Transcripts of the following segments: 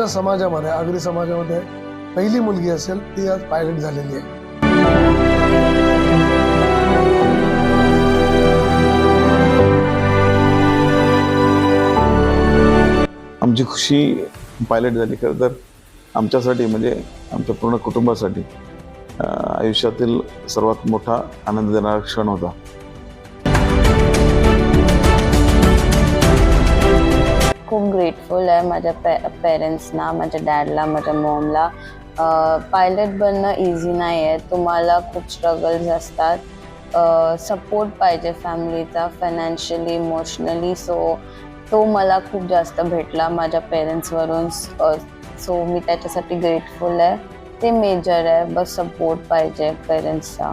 आमच्या समाजामध्ये आगरी समाजामध्ये पहिली मुलगी असेल ती आज पायलट झालेली आहे. आमची खुशी पायलट झाली. खरं तर आमच्यासाठी म्हणजे आमच्या पूर्ण कुटुंबासाठी आयुष्यातील सर्वात मोठा आनंद देणारा क्षण होता. ग्रेटफुल आहे. माझ्या पे पेरेंट्सना माझ्या डॅडला माझ्या मॉमला पायलट बनणं इझी नाही आहे तुम्हाला खूप स्ट्रगल्स असतात. सपोर्ट पाहिजे फॅमिलीचा फायनान्शियली इमोशनली सो तो मला खूप जास्त भेटला माझ्या पेरेंट्सवरून सो मी त्याच्यासाठी ग्रेटफुल आहे. ते मेजर आहे. बस सपोर्ट पाहिजे पेरेंट्सचा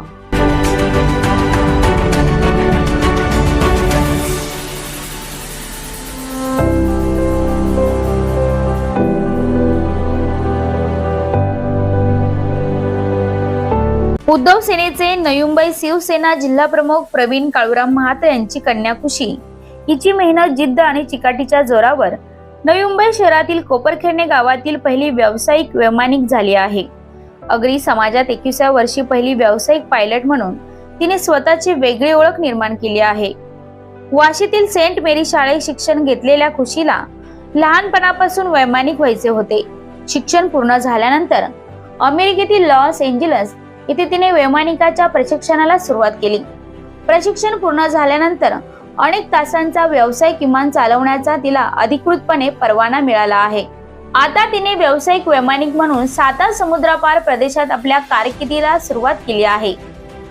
उद्धव सेनेचे नवी शिवसेना जिल्हा प्रमुख प्रवीण काळूराम महात्र यांची कन्या खुशी हिची मेहनत जिद्द आणि चिकाटीच्या जोरावर. नवी मुंबई शहरातील कोपरखेडणे गावातील पहिली व्यावसायिक वैमानिक झाली आहे. अग्री समाजात एकविसाव्या वर्षी पहिली व्यावसायिक पायलट म्हणून तिने स्वतःची वेगळी ओळख निर्माण केली आहे. वाशीतील सेंट मेरी शाळेत शिक्षण घेतलेल्या खुशीला लहानपणापासून वैमानिक व्हायचे होते. शिक्षण पूर्ण झाल्यानंतर अमेरिकेतील लॉस एंजलस इथे तिने वैमानिकाच्या प्रशिक्षणाला सुरुवात केली. प्रशिक्षण पूर्ण झाल्यानंतर अनेक तासांचा व्यवसाय किमान चालवण्याचा तिला अधिकृतपणे परवाना मिळाला आहे. आता तिने व्यावसायिक वैमानिक म्हणून सातार समुद्रापार प्रदेशात आपल्या कारकिर्दीला सुरुवात केली आहे.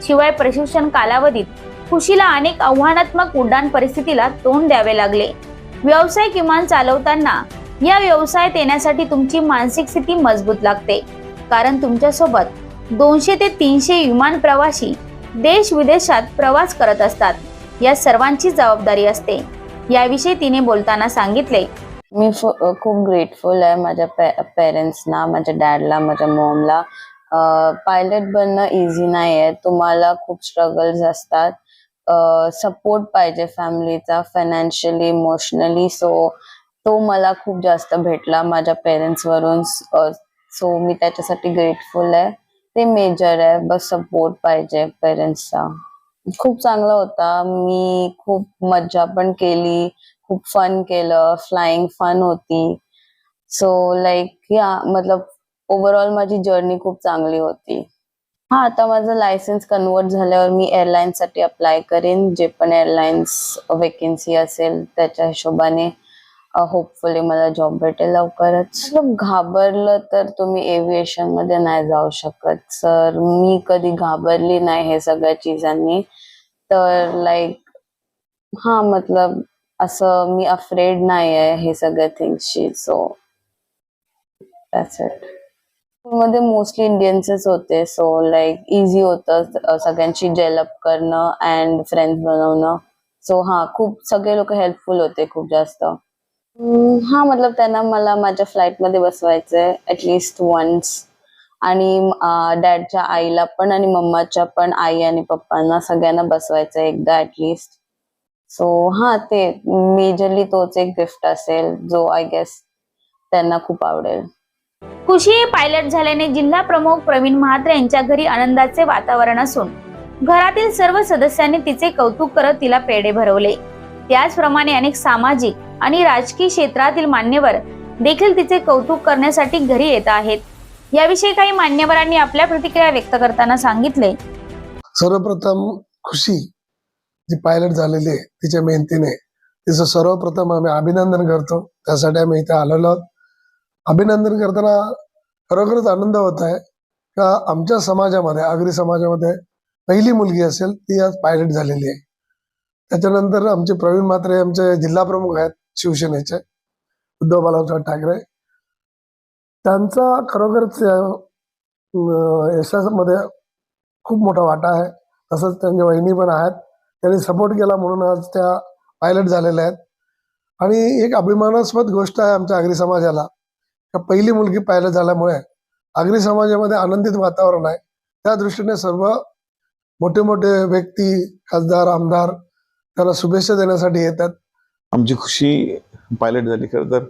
शिवाय प्रशिक्षण कालावधीत खुशीला अनेक आव्हानात्मक उड्डाण परिस्थितीला तोंड द्यावे लागले. व्यवसाय किमान चालवताना या व्यवसायात येण्यासाठी तुमची मानसिक स्थिती मजबूत लागते. कारण तुमच्यासोबत दोनशे ते तीनशे विमान प्रवासी देश विदेशात प्रवास करत असतात. या सर्वांची जबाबदारी असते. याविषयी तिने बोलताना सांगितले. मी फ- खूप ग्रेटफुल आहे माझ्या पे पेरेंट्सना माझ्या डॅडला माझ्या मॉमला पायलट बनणं इझी नाही आहे तुम्हाला खूप स्ट्रगल्स असतात. सपोर्ट पाहिजे फॅमिलीचा फायनान्शियली इमोशनली सो तो मला खूप जास्त भेटला माझ्या पेरेंट्सवरून सो मी त्याच्यासाठी ग्रेटफुल आहे. ते मेजर आहे. बस सपोर्ट पाहिजे पेरेंट्सचा खूप चांगला होता. मी खूप मज्जा पण केली. खूप फन केलं. फ्लाइंग फन होती. सो लाईक या मतलब ओव्हरऑल माझी जर्नी खूप चांगली होती. हा आता माझं लायसन्स कन्वर्ट झाल्यावर मी airlines साठी अप्लाय करेन. जे पण एअरलाइन्स वेकेन्सी असेल त्याच्या हिशोबाने. होपफुली मला जॉब भेटेल लवकरच. घाबरलं तर तुम्ही एव्हिएशनमध्ये नाही जाऊ शकत सर मी कधी घाबरली नाही हे सगळ्या चीजांनी. तर लाईक हा मतलब असं मी अफ्रेड नाही आहे हे सगळ्या थिंग्सची सो दॅट्स इटमध्ये मोस्टली इंडियन्सच होते सो लाईक इझी होतं सगळ्यांशी डेव्हलप करणं अँड फ्रेंड्स बनवणं. सो हा खूप सगळे लोक हेल्पफुल होते खूप जास्त. हा मतलब त्यांना मला माझ्या फ्लाईटमध्ये बसवायचंय ऍटलिस्ट वन्स आणि डॅडच्या आईला पण आणि मम्माच्या पण आई आणि पप्पांना सगळ्यांना बसवायचं एकदा ऍटलिस्ट सो हा ते मेजरली तोच एक गिफ्ट असेल जो आय गेस त्यांना खूप आवडेल. खुशी पायलट झाल्याने जिल्हा प्रमुख प्रवीण महात्रे यांच्या घरी आनंदाचे वातावरण असून घरातील सर्व सदस्यांनी तिचे कौतुक करत तिला पेढे भरवले. त्याचप्रमाणे अनेक सामाजिक आणि राजकीय क्षेत्रातील मान्यवर देखील तिचे कौतुक करण्यासाठी घरी येत आहेत. याविषयी काही मान्यवरांनी आपल्या प्रतिक्रिया व्यक्त करताना सांगितले. सर्वप्रथम खुशी जी पायलट झालेली आहे तिच्या मेहनतीने तिचं सर्वप्रथम आम्ही अभिनंदन करतो. त्यासाठी आम्ही इथे आलेलो आहोत. अभिनंदन करताना खरोखरच आनंद होत आहे का आमच्या समाजामध्ये आगरी समाजामध्ये पहिली मुलगी असेल ती आज पायलट झालेली आहे. त्याच्यानंतर आमचे प्रवीण म्हात्रे आमचे जिल्हा प्रमुख आहेत शिवसेनेचे उद्धव बाळासाहेब ठाकरे. त्यांचा खरोखरच अं, यशामध्ये खूप मोठा वाटा आहे. तसंच त्यांच्या वहिनी पण आहेत. त्यांनी सपोर्ट केला म्हणून आज त्या पायलट झालेल्या आहेत. आणि एक अभिमानास्पद गोष्ट आहे आमच्या आगरी समाजाला. का पहिली मुलगी पायलट झाल्यामुळे आगरी समाजामध्ये आनंदित वातावरण आहे. त्या दृष्टीने सर्व मोठे मोठे व्यक्ती खासदार आमदार त्याला शुभेच्छा देण्यासाठी येतात. आमची खुशी पायलट झाली. खरं तर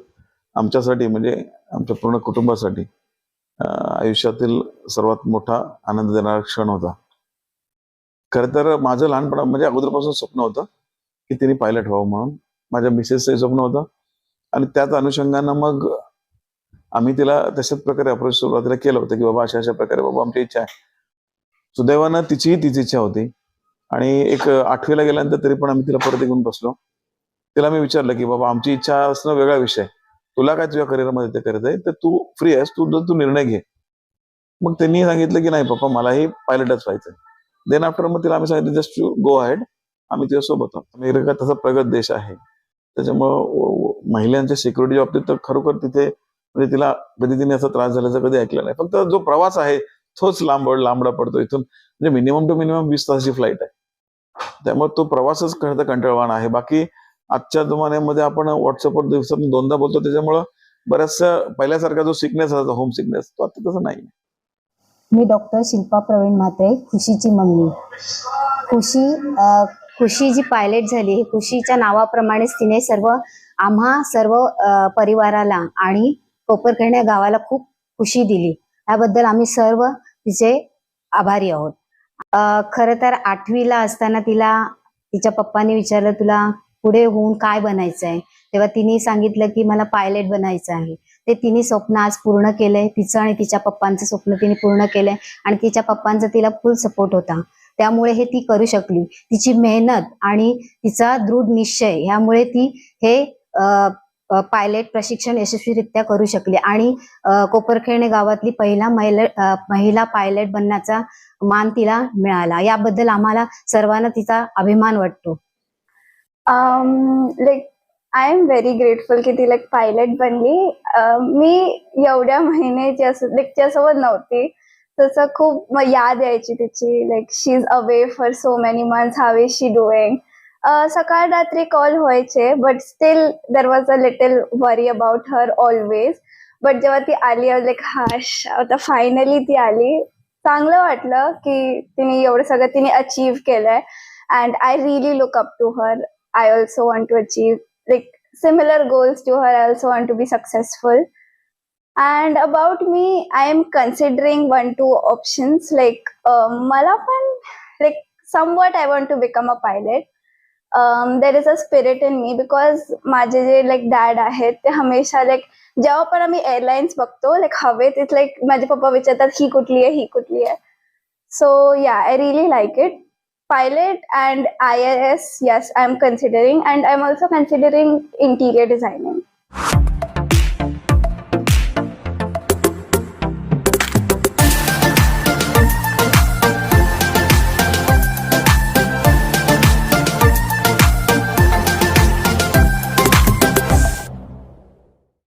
आमच्यासाठी म्हणजे आमच्या पूर्ण कुटुंबासाठी आयुष्यातील सर्वात मोठा आनंद देणारा क्षण होता. खरं तर माझं लहानपणा म्हणजे अगोदरपासून स्वप्न होतं की तिने पायलट व्हावं म्हणून. माझ्या मिसेसचंही स्वप्न होतं. आणि त्याच अनुषंगानं मग आम्ही तिला तशाच प्रकारे अप्रोच सुरुवातीला केलं होतं की बाबा अशा अशा प्रकारे बाबा आमची इच्छा आहे. सुदैवानं तिचीही तीच इच्छा होती. आणि एक आठवीला गेल्यानंतर तरी पण आम्ही तिला परत घेऊन बसलो. तिला मी विचारलं की बाबा आमची इच्छा असणं वेगळा विषय तुला काय तुझ्या करिअरमध्ये ते करत आहे तर तू फ्री आहेस तू तू निर्णय घे. मग त्यांनी सांगितलं की नाही पप्पा मलाही पायलटच व्हायचं देन आफ्टर मग तिला आम्ही सांगितलं जस्ट टू गो हॅड आम्ही तिच्यासोबत आहोत. अमेरिका तसा प्रगत देश आहे. त्याच्यामुळं महिलांच्या सिक्युरिटी बाबतीत तर खरोखर तिथे म्हणजे तिला कधी तिने असा त्रास झाल्याचं कधी ऐकलं नाही. फक्त जो प्रवास आहे तोच लांबड लांबडा पडतो इथून. म्हणजे मिनिमम टू मिनिमम वीस तासाची फ्लाईट आहे. त्यामुळे तो प्रवासच खरं तर कंटाळवाण आहे. बाकी आजच्या जमान्यामध्ये आपण व्हॉट्सअपवर दिवसातून दोनदा बोलतो. त्याच्यामुळं बऱ्याचशा पहिल्यासारखा जो सिकनेस असायचा होम सिकनेस तो आता तसं नाही मी डॉक्टर शिल्पा प्रवीण म्हात्रे खुशीची मम्मी. खुशी खुशी जी पायलट झाली ही खुशीच्या नावाप्रमाणेच तिने सर्व आम्हा सर्व परिवाराला आणि कोपरखेड गावाला खूप खुशी दिली. याबद्दल आम्ही सर्व तिचे आभारी आहोत. खरं तर आठवीला असताना तिला तिच्या पप्पांनी विचारलं तुला पुढे होऊन काय बनायचं आहे तेव्हा तिने सांगितलं की मला पायलट बनायचं आहे. ते तिने स्वप्न आज पूर्ण केलंय. तिचं आणि तिच्या पप्पांचं स्वप्न तिने पूर्ण केलंय. आणि तिच्या पप्पांचा तिला फुल सपोर्ट होता. त्यामुळे हे ती करू शकली. तिची मेहनत आणि तिचा दृढ निश्चय ह्यामुळे ती हे पायलट प्रशिक्षण यशस्वीरित्या करू शकली. आणि अ, कोपरखेळणे गावातली पहिला महिला महिला पायलट बनण्याचा मान तिला मिळाला. याबद्दल आम्हाला सर्वांना तिचा अभिमान वाटतो. Like I am very grateful की ती लाईक पायलट बनली. मी एवढ्या महिन्याची असं तिच्यासोबत नव्हती तसं खूप याद यायची तिची. Like she is away for so many months how is she doing सकाळ रात्री कॉल व्हायचे but but still there was a little worry about always but जेव्हा ती आली लाईक हाश आता फायनली ती आली चांगलं वाटलं की तिने एवढं सगळं तिने अचीव केलंय and I really look up to her I also want to achieve like similar goals to her I also want to be successful and about me I am considering one two options like मला पण like somewhat I want to become a pilot there is a spirit in me because माझे जे like dad आहेत ते हमेशा like जेव्हा पण आम्ही एअरलाईन्स बघतो like हवेत इथ like माझे पप्पा विचारतात ही कुठली आहे ही कुठली आहे so yeah I really like it pilot and IIS, yes, I'm considering, and I'm also considering interior designing.